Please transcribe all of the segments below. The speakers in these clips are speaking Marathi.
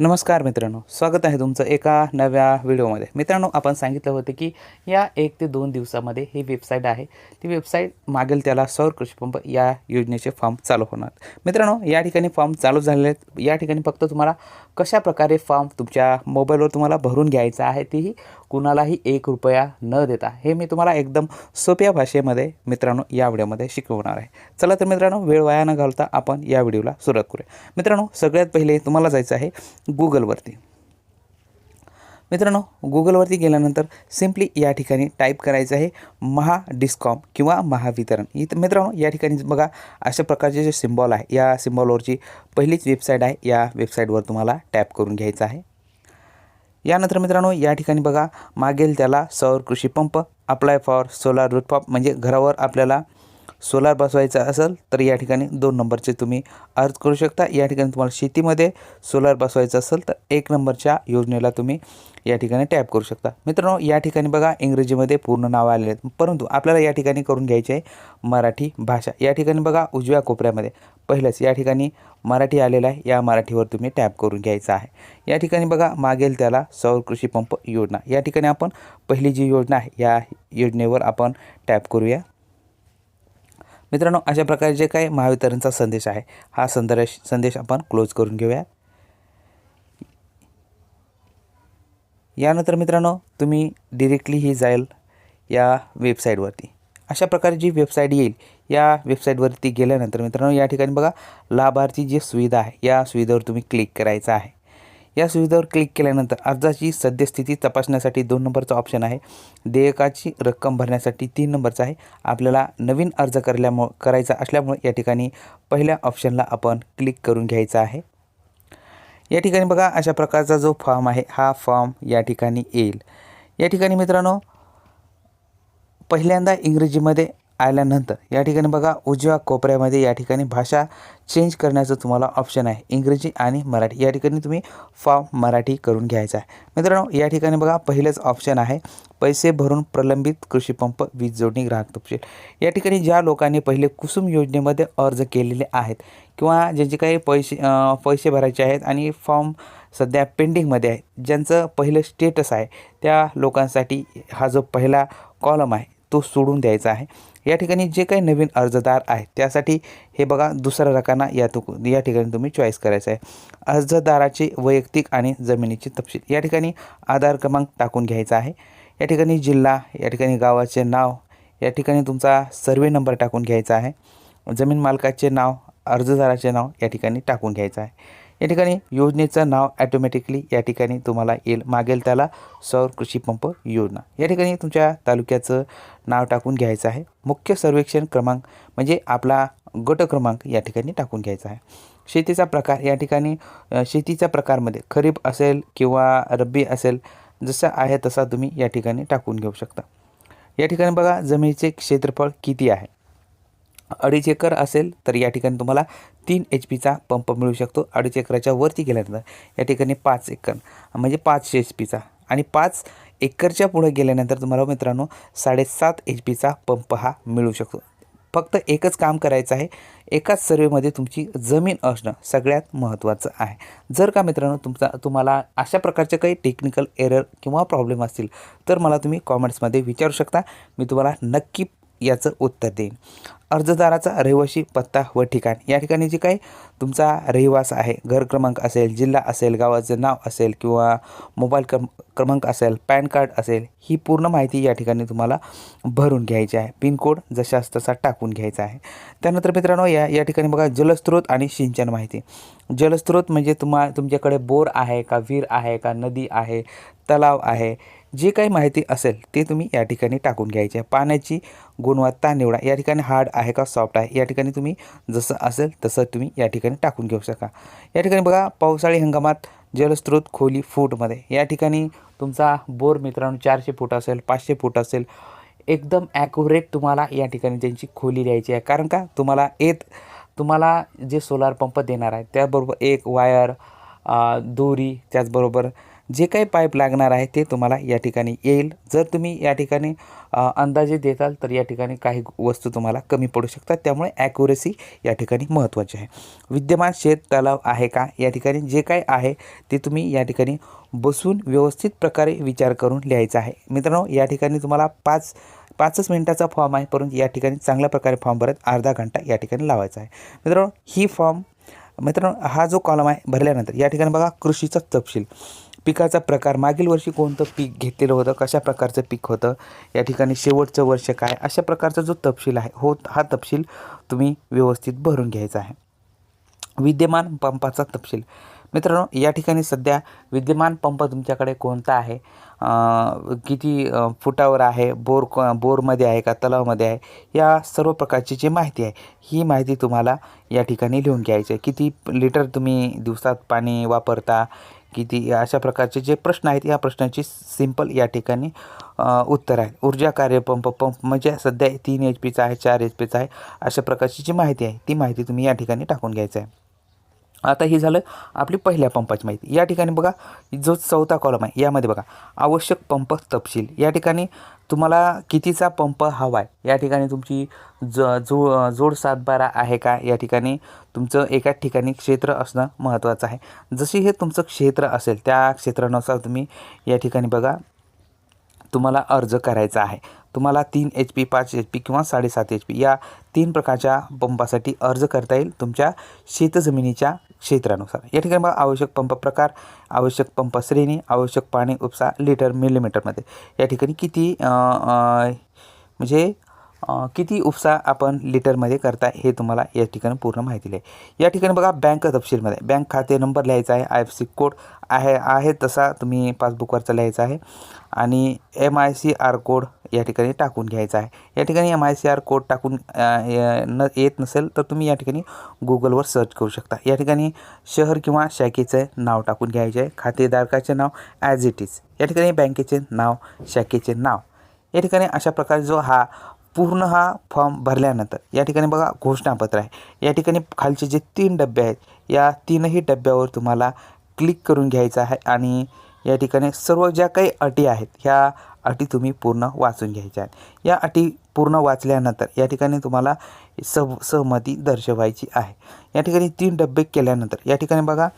नमस्कार मित्रांनो स्वागत आहे तुमचं एका नव्या व्हिडिओमध्ये. मित्रांनो आपण सांगितलं होतं की या एक ते दोन दिवसामध्ये ही वेबसाईट आहे. ती वेबसाईट मागेल त्याला सौर कृषीपंप या योजनेचे फॉर्म चालू होणार. मित्रांनो या ठिकाणी फॉर्म चालू झालेले आहेत. या ठिकाणी फक्त तुम्हाला कशा प्रकारे फॉर्म तुमच्या मोबाईलवर तुम्हाला भरून घ्यायचा आहे तेही कुणालाही एक रुपया न देता हे मी तुम्हाला एकदम सोप्या भाषेमध्ये मित्रांनो या व्हिडिओमध्ये शिकवणार आहे. चला तर मित्रांनो वेळ वाया न घालता आपण या व्हिडिओला सुरुवात करूया. मित्रांनो सगळ्यात पहिले तुम्हाला जायचं आहे गुगलवरती. मित्रांनो गुगलवरती गेल्यानंतर सिम्पली या ठिकाणी टाईप करायचं आहे महा डिस्कॉम किंवा महावितरण. इथं मित्रांनो या ठिकाणी बघा अशा प्रकारचे जे सिम्बॉल आहे या सिम्बॉलवरची पहिलीच वेबसाईट आहे. या वेबसाईटवर तुम्हाला टॅप करून घ्यायचं आहे. यानंतर मित्रांनो या ठिकाणी बघा मागेल त्याला सौर कृषी pump apply for solar rooftop म्हणजे घरावर आपल्याला सोलार बसवायचा असेल तर या ठिकाणी दोन नंबरचे तुम्ही अर्ज करू शकता. या ठिकाणी तुम्हाला शेतीमध्ये सोलार बसवायचं असेल तर एक नंबरच्या योजनेला तुम्ही या ठिकाणी टॅप करू शकता. मित्रांनो या ठिकाणी बघा इंग्रजीमध्ये पूर्ण नावं आलेले आहेत. परंतु आपल्याला या ठिकाणी करून घ्यायचे आहे मराठी भाषा. या ठिकाणी बघा उजव्या कोपऱ्यामध्ये. पहिलंच या ठिकाणी मराठी आलेलं आहे. या मराठीवर तुम्ही टॅप करून घ्यायचं आहे. या ठिकाणी बघा मागेल त्याला सौर कृषी पंप योजना. या ठिकाणी आपण पहिली जी योजना आहे या योजनेवर आपण टॅप करूया. मित्रांनो अशा प्रकारे जे काही महावितरणचा संदेश आहे हा संदेश संदेश आपण क्लोज करून घेऊया. यानंतर मित्रांनो तुम्ही डिरेक्टली ही जाईल या वेबसाईटवरती अशा प्रकारे जी वेबसाईट येईल या वेबसाईटवरती गेल्यानंतर मित्रांनो या ठिकाणी बघा लाभार्थी जी सुविधा आहे या सुविधेवर तुम्ही क्लिक करायचं आहे. या सुविधेवर क्लिक केल्यानंतर अर्जाची सद्यस्थिती तपासण्यासाठी दोन नंबरचा ऑप्शन आहे. देयकाची रक्कम भरण्यासाठी तीन नंबरचा आहे. आपल्याला नवीन अर्ज करल्यामुळं करायचा असल्यामुळे या ठिकाणी पहिल्या ऑप्शनला आपण क्लिक करून घ्यायचं आहे. या ठिकाणी बघा अशा प्रकारचा जो फॉर्म आहे हा फॉर्म या ठिकाणी येईल. या ठिकाणी मित्रांनो पहिल्यांदा इंग्रजीमध्ये आल्यानंतर या ठिकाणी बघा उजव्या कोपऱ्यामध्ये या ठिकाणी भाषा चेंज करण्याचं तुम्हाला ऑप्शन आहे इंग्रजी आणि मराठी. या ठिकाणी तुम्ही फॉर्म मराठी करून घ्यायचा आहे. मित्रांनो या ठिकाणी बघा पहिलंच ऑप्शन आहे पैसे भरून प्रलंबित कृषीपंप वीज जोडणी ग्राहक तपशील. या ठिकाणी ज्या लोकांनी पहिले कुसुम योजनेमध्ये अर्ज केलेले आहेत किंवा ज्यांचे काही पैसे पैसे भरायचे आहेत आणि फॉर्म सध्या पेंडिंगमध्ये आहे ज्यांचं पहिलं स्टेटस आहे त्या लोकांसाठी हा जो पहिला कॉलम आहे तो सोडून द्यायचा आहे. या ठिकाणी जे काही नवीन अर्जदार आहेत त्यासाठी हे बघा दुसरा रकाना या तु या ठिकाणी तुम्ही चॉईस करायचं आहे. अर्जदाराचे वैयक्तिक आणि जमिनीचे तपशील. या ठिकाणी आधार क्रमांक टाकून घ्यायचा आहे. या ठिकाणी जिल्हा या ठिकाणी गावाचे नाव या ठिकाणी तुमचा सर्वे नंबर टाकून घ्यायचा आहे. जमीन मालकाचे नाव अर्जदाराचे नाव या ठिकाणी टाकून घ्यायचं आहे. या ठिकाणी योजनेचं नाव ॲटोमॅटिकली या ठिकाणी तुम्हाला येईल. मागेल त्याला सौर कृषी पंप योजना. या ठिकाणी तुमच्या तालुक्याचं नाव टाकून घ्यायचं आहे. मुख्य सर्वेक्षण क्रमांक म्हणजे आपला गट क्रमांक या ठिकाणी टाकून घ्यायचा आहे. शेतीचा प्रकार या ठिकाणी शेतीच्या प्रकारमध्ये खरीप असेल किंवा रब्बी असेल जसा आहे तसा तुम्ही या ठिकाणी टाकून घेऊ शकता. या ठिकाणी बघा जमिनीचे क्षेत्रफळ किती आहे? अडीच एकर असेल तर या ठिकाणी तुम्हाला तीन एच पीचा पंप मिळू शकतो. अडीच एकराच्या वरती गेल्यानंतर या ठिकाणी पाच एकर म्हणजे पाचशे एच पीचा आणि पाच एकरच्या पुढे गेल्यानंतर तुम्हाला मित्रांनो साडेसात एच पीचा पंप हा मिळू शकतो. फक्त एकच काम करायचं आहे. एकाच सर्वेमध्ये तुमची जमीन असणं सगळ्यात महत्त्वाचं आहे. जर का मित्रांनो तुमचा तुम्हाला अशा प्रकारचे काही टेक्निकल एरर किंवा प्रॉब्लेम असतील तर मला तुम्ही कॉमेंट्समध्ये विचारू शकता. मी तुम्हाला नक्की याचं उत्तर देईन. अर्जदाराचा रहिवाशी पत्ता व ठिकाण. या ठिकाणी जे काही तुमचा रहिवास आहे घर क्रमांक असेल जिल्हा असेल गावाचं नाव असेल किंवा मोबाईल क्रम क्रमांक असेल पॅन कार्ड असेल ही पूर्ण माहिती या ठिकाणी तुम्हाला भरून घ्यायची आहे. पिनकोड जशास तसा टाकून घ्यायचा आहे. त्यानंतर मित्रांनो या या ठिकाणी बघा जलस्रोत आणि सिंचन माहिती. जलस्रोत म्हणजे तुम्हा तुमच्याकडे बोर आहे का विहीर आहे का नदी आहे तलाव आहे जे काही माहिती असेल ते तुम्ही या ठिकाणी टाकून घ्यायची. आहे पाण्याची गुणवत्ता निवडा. या ठिकाणी हार्ड आहे का सॉफ्ट आहे? या ठिकाणी तुम्ही जसं असेल तसं तुम्ही या ठिकाणी टाकून घेऊ शका या ठिकाणी बघा पावसाळी हंगामात जलस्रोत खोली फूटमध्ये. या ठिकाणी तुमचा बोर मित्रांनो चारशे फूट असेल पाचशे फूट असेल एकदम ॲक्युरेट तुम्हाला या ठिकाणी त्यांची खोली द्यायची आहे. कारण का? तुम्हाला येत तुम्हाला जे सोलार पंप देणार आहे त्याबरोबर एक वायर दोरी त्याचबरोबर जे काही पाईप लागणार आहे ते तुम्हाला या ठिकाणी येईल. जर तुम्ही या ठिकाणी अंदाजे देताल तर या ठिकाणी काही वस्तू तुम्हाला कमी पडू शकतात. त्यामुळे ॲक्युरेसी या ठिकाणी महत्त्वाची आहे. विद्यमान शेत तलाव आहे का? या ठिकाणी जे काय आहे ते तुम्ही या ठिकाणी बसून व्यवस्थित प्रकारे विचार करून लिहायचा आहे. मित्रांनो या ठिकाणी तुम्हाला पाच पाचच मिनिटाचा फॉर्म आहे. परंतु या ठिकाणी चांगल्या प्रकारे फॉर्म भरत अर्धा घंटा या ठिकाणी लावायचा आहे. मित्रांनो ही फॉर्म मित्रांनो हा जो कॉलम आहे भरल्यानंतर या ठिकाणी बघा कृषीचा तपशील. पिकाचा प्रकार मागील वर्षी कोणतं पीक घेतलेलं होतं कशा प्रकारचं पीक होतं या ठिकाणी शेवटचं वर्ष काय अशा प्रकारचा जो तपशील आहे हो हा तपशील तुम्ही व्यवस्थित भरून घ्यायचा आहे. विद्यमान पंपाचा तपशील. मित्रांनो या ठिकाणी सध्या विद्यमान पंप तुमच्याकडे कोणता आहे? किती फुटावर आहे बोर बोरमध्ये आहे का तलावामध्ये आहे? या सर्व प्रकारची जी माहिती आहे ही माहिती तुम्हाला या ठिकाणी लिहून घ्यायची आहे. किती लिटर तुम्ही दिवसात पाणी वापरता? किती अशा प्रकारचे जे प्रश्न आहेत या प्रश्नाची सिंपल या ठिकाणी उत्तर आहे ऊर्जा कार्यपंप पंप म्हणजे सध्या तीन एच पीचा आहे चार एच पीचा आहे अशा प्रकारची जी माहिती आहे ती माहिती तुम्ही या ठिकाणी टाकून घ्यायचं आहे. आता हे झालं आपली पहिल्या पंपाची माहिती. या ठिकाणी बघा जो चौथा कॉलम आहे यामध्ये बघा आवश्यक पंप तपशील. या ठिकाणी तुम्हाला कितीचा पंप हवा आहे या ठिकाणी तुमची ज जो जोड सातबारा आहे का? या ठिकाणी तुमचं एकाच ठिकाणी क्षेत्र असणं महत्त्वाचं आहे. जशी हे तुमचं क्षेत्र असेल त्या क्षेत्रानुसार तुम्ही या ठिकाणी बघा. तुम्हाला अर्ज करायचा आहे. तुम्हाला तीन एच पी पाच एच पी किंवा साडेसात एच पी या तीन प्रकारच्या पंपासाठी अर्ज करता येईल तुमच्या शेतजमिनीच्या क्षेत्रानुसार. या ठिकाणी बघा आवश्यक पंप प्रकार आवश्यक पंप श्रेणी आवश्यक पाणी उपसा लिटर मिलीमीटरमध्ये या ठिकाणी किती म्हणजे किती उपसा आपण लिटरमध्ये करता हे तुम्हाला या ठिकाणी पूर्ण माहिती आहे या ठिकाणी बघा बँक तपशीलमध्ये. बँक खाते नंबर लिहायचा आहे आय एफ सी कोड आहे आहे तसा तुम्ही पासबुकवरचा लिहायचा आहे. आणि M I C R code या ठिकाणी टाकून घ्यायचा आहे. या ठिकाणी M I C R code टाकून न येत नसेल तर तुम्ही या ठिकाणी गुगलवर सर्च करू शकता. या ठिकाणी शहर किंवा शाखेचं नाव टाकून घ्यायचे आहे. खातेधारकाचे नाव ॲज इट इज. या ठिकाणी बँकेचे नाव शाखेचे नाव. या ठिकाणी अशा प्रकारे जो हा पूर्ण हा फॉर्म भरल्यानंतर या ठिकाणी बघा घोषणापत्र आहे. या ठिकाणी खालचे जे तीन डबे आहेत या तीनही डब्यावर तुम्हाला क्लिक करून घ्यायचं आहे आणि या ठिकाणी सर्व ज्या काही अटी आहेत ह्या अटी तुम्ही पूर्ण वाचून घ्यायच्या आहेत. या अटी पूर्ण वाचल्यानंतर या ठिकाणी तुम्हाला सह सहमती दर्शवायची आहे. या ठिकाणी तीन डब्बे केल्यानंतर या ठिकाणी बघा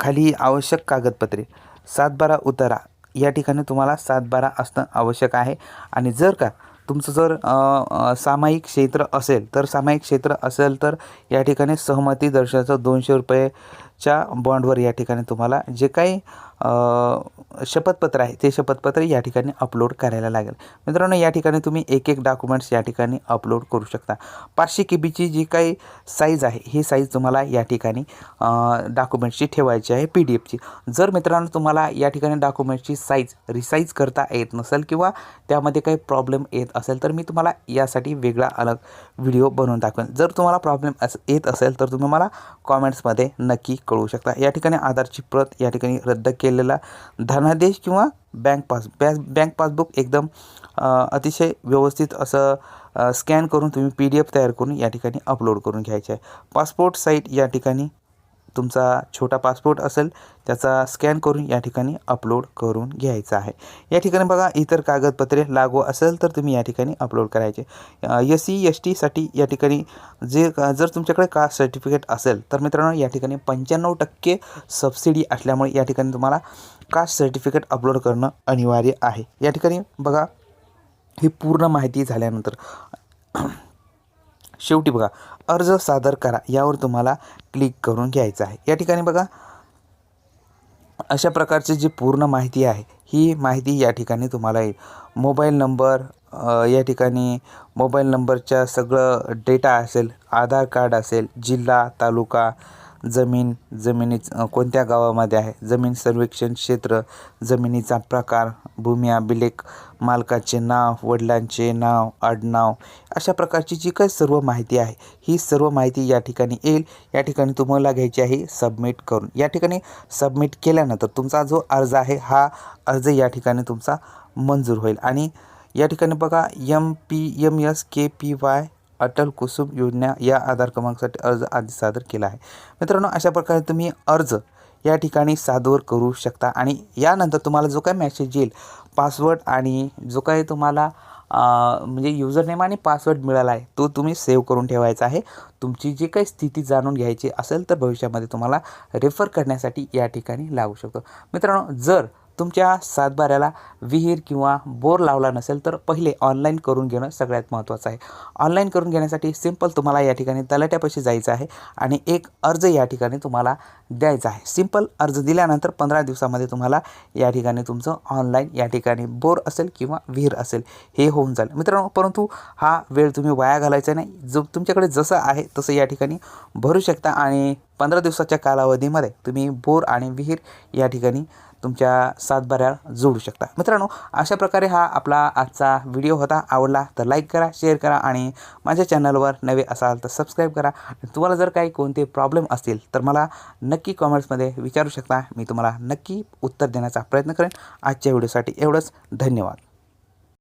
खाली आवश्यक कागदपत्रे सातबारा उतारा या ठिकाणी तुम्हाला सातबारा असणं आवश्यक आहे. आणि जर का तुमचं जर सामायिक क्षेत्र असेल तर सामायिक क्षेत्र असेल तर या ठिकाणी सहमती दर्शनाचं दोनशे रुपयेच्या बॉन्डवर या ठिकाणी तुम्हाला जे काही शपथपत्र आहे. ते शपथपत्र या ठिकाणी अपलोड करायला लागेल. मित्रांनो या ठिकाणी तुम्ही एक एक डॉक्युमेंट्स या ठिकाणी अपलोड करू शकता. पाचशे के बीची जी काही साईज आहे ही साईज तुम्हाला या ठिकाणी डॉक्युमेंट्सची ठेवायची आहे पी डी एफची जर मित्रांनो तुम्हाला या ठिकाणी डॉक्युमेंट्सची साईज रिसाईज करता येत नसेल किंवा त्यामध्ये काही प्रॉब्लेम येत असेल तर मी तुम्हाला यासाठी वेगळा अलग व्हिडिओ बनवून दाखवेन. जर तुम्हाला प्रॉब्लेम अस येत असेल तर तुम्ही मला कॉमेंट्समध्ये नक्की कळवू शकता. या ठिकाणी आधारची प्रत या ठिकाणी रद्द केलेला धनादेश किंवा बँक पास बॅ बँक पासबुक एकदम अतिशय व्यवस्थित असं स्कॅन करून तुम्ही पी डी एफ तयार करून या ठिकाणी अपलोड करून घ्यायचे आहे. पासपोर्ट साईट या ठिकाणी तुमचा छोटा पासपोर्ट असेल त्याचा स्कॅन करून या ठिकाणी अपलोड करून घ्यायचा आहे. या ठिकाणी बघा इतर कागदपत्रे लागू असेल तर तुम्ही या ठिकाणी अपलोड करायचे. एस सी एस टीसाठी या ठिकाणी जे जर तुमच्याकडे कास्ट सर्टिफिकेट असेल तर मित्रांनो या ठिकाणी पंच्याण्णव टक्के सबसिडी असल्यामुळे या ठिकाणी तुम्हाला कास्ट सर्टिफिकेट अपलोड करणं अनिवार्य आहे. या ठिकाणी बघा ही पूर्ण माहिती झाल्यानंतर शेवटी बघा अर्ज सादर करा यावर तुम्हाला क्लिक करून घ्यायचं आहे. या ठिकाणी बघा अशा प्रकारची जी पूर्ण माहिती आहे ही माहिती या ठिकाणी तुम्हाला येईल. मोबाईल नंबर या ठिकाणी मोबाईल नंबरच्या सगळं डेटा असेल आधार कार्ड असेल जिल्हा तालुका जमीन जमिनी कोणत्या गावामध्ये आहे? जमीन सर्वेक्षण क्षेत्र जमिनीचा प्रकार भूमी अभिलेख मालकाचे नाव वडिलांचे नाव आडनाव अशा प्रकारची जी काही सर्व माहिती आहे ही सर्व माहिती या ठिकाणी येईल. या ठिकाणी तुम्हाला घ्यायची आहे सबमिट करून. या ठिकाणी सबमिट केल्यानंतर तुमचा जो अर्ज आहे हा अर्ज या ठिकाणी तुमचा मंजूर होईल. आणि या ठिकाणी बघा M P M S K P Y Atal Kusum योजना या आधार क्रमांकासाठी अर्ज आधी सादर केला आहे. मित्रांनो अशा प्रकारे तुम्ही अर्ज या ठिकाणी सादर करू शकता आणि यानंतर तुम्हाला जो काही मॅसेज येईल पासवर्ड आणि जो काही तुम्हाला म्हणजे युजरनेम आणि पासवर्ड मिळाला आहे तो तुम्ही सेव्ह करून ठेवायचा आहे. तुमची जी काही स्थिती जाणून घ्यायची असेल तर भविष्यामध्ये तुम्हाला रेफर करण्यासाठी या ठिकाणी लागू शकतो. मित्रांनो जर तुमच्या सातबाऱ्याला विहीर किंवा बोर लावला नसेल तर पहिले ऑनलाईन करून घेणं सगळ्यात महत्त्वाचं आहे. ऑनलाईन करून घेण्यासाठी सिंपल तुम्हाला या ठिकाणी तलाट्यापाशी जायचं आहे आणि एक अर्ज या ठिकाणी तुम्हाला द्यायचा आहे. सिंपल अर्ज दिल्यानंतर पंधरा दिवसामध्ये तुम्हाला या ठिकाणी तुमचं ऑनलाईन या ठिकाणी बोर असेल किंवा विहीर असेल हे होऊन जाईल. मित्रांनो परंतु हा वेळ तुम्ही वाया घालायचा नाही. जो तुमच्याकडे जसं आहे तसं या ठिकाणी भरू शकता आणि पंधरा दिवसाच्या कालावधीमध्ये तुम्ही बोर आणि विहीर या ठिकाणी तुमच्या सातबाऱ्याला जोडू शकता. मित्रांनो अशा प्रकारे हा आपला आजचा व्हिडिओ होता. आवडला तर लाईक करा शेअर करा आणि माझ्या चॅनलवर नवे असाल तर सबस्क्राईब करा. तुम्हाला जर काही कोणते प्रॉब्लेम असतील तर मला नक्की कॉमेंट्समध्ये विचारू शकता. मी तुम्हाला नक्की उत्तर देण्याचा प्रयत्न करेन. आजच्या व्हिडिओसाठी एवढंच. धन्यवाद.